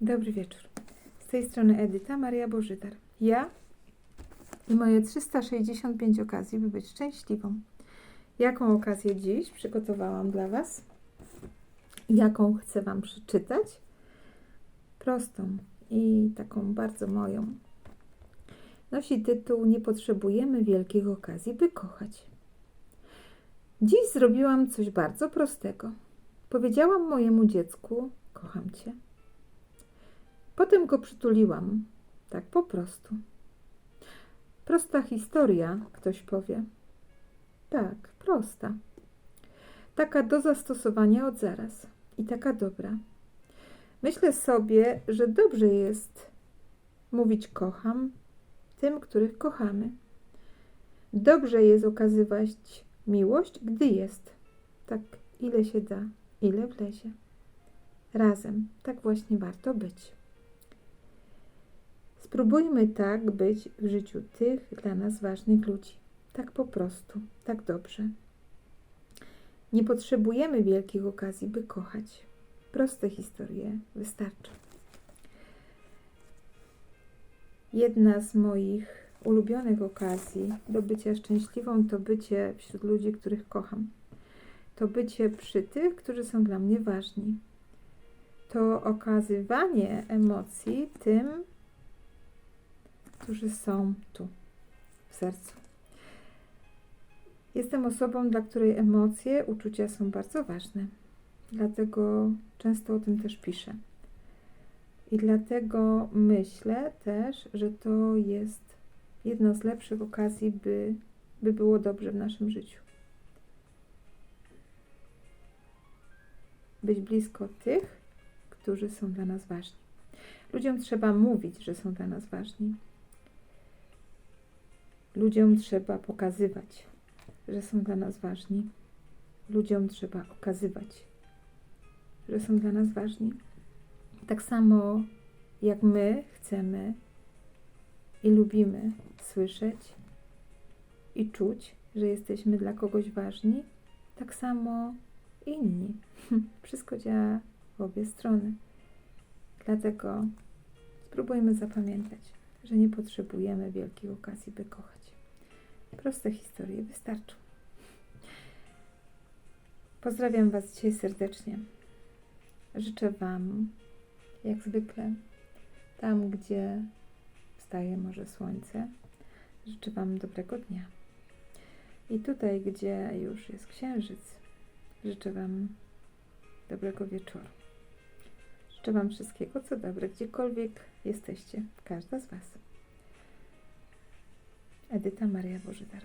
Dobry wieczór. Z tej strony Edyta Maria Bożydar. Ja i moje 365 okazji, by być szczęśliwą. Jaką okazję dziś przygotowałam dla Was? Jaką chcę Wam przeczytać? Prostą i taką bardzo moją. Nosi tytuł Nie potrzebujemy wielkich okazji, by kochać. Dziś zrobiłam coś bardzo prostego. Powiedziałam mojemu dziecku: Kocham Cię. Potem go przytuliłam, tak po prostu. Prosta historia, ktoś powie. Tak, prosta. Taka do zastosowania od zaraz i taka dobra. Myślę sobie, że dobrze jest mówić kocham tym, których kochamy. Dobrze jest okazywać miłość, gdy jest. Tak, ile się da, ile wlezie. Razem, tak właśnie warto być. Spróbujmy tak być w życiu tych dla nas ważnych ludzi. Tak po prostu, tak dobrze. Nie potrzebujemy wielkich okazji, by kochać. Proste historie wystarczą. Jedna z moich ulubionych okazji do bycia szczęśliwą to bycie wśród ludzi, których kocham. To bycie przy tych, którzy są dla mnie ważni. To okazywanie emocji tym, którzy są tu, w sercu. Jestem osobą, dla której emocje, uczucia są bardzo ważne. Dlatego często o tym też piszę. I dlatego myślę też, że to jest jedna z lepszych okazji, by, by było dobrze w naszym życiu. Być blisko tych, którzy są dla nas ważni. Ludziom trzeba mówić, że są dla nas ważni. Ludziom trzeba pokazywać, że są dla nas ważni. Ludziom trzeba okazywać, że są dla nas ważni. Tak samo jak my chcemy i lubimy słyszeć i czuć, że jesteśmy dla kogoś ważni, tak samo inni. Wszystko działa w obie strony. Dlatego spróbujmy zapamiętać, że nie potrzebujemy wielkich okazji, by kochać. Proste historie wystarczą. Pozdrawiam Was dzisiaj serdecznie. Życzę Wam, jak zwykle, tam gdzie wstaje może słońce, życzę Wam dobrego dnia. I tutaj, gdzie już jest księżyc, życzę Wam dobrego wieczoru. Życzę Wam wszystkiego, co dobre, gdziekolwiek jesteście, każda z Was. Edyta Maria Bożydar.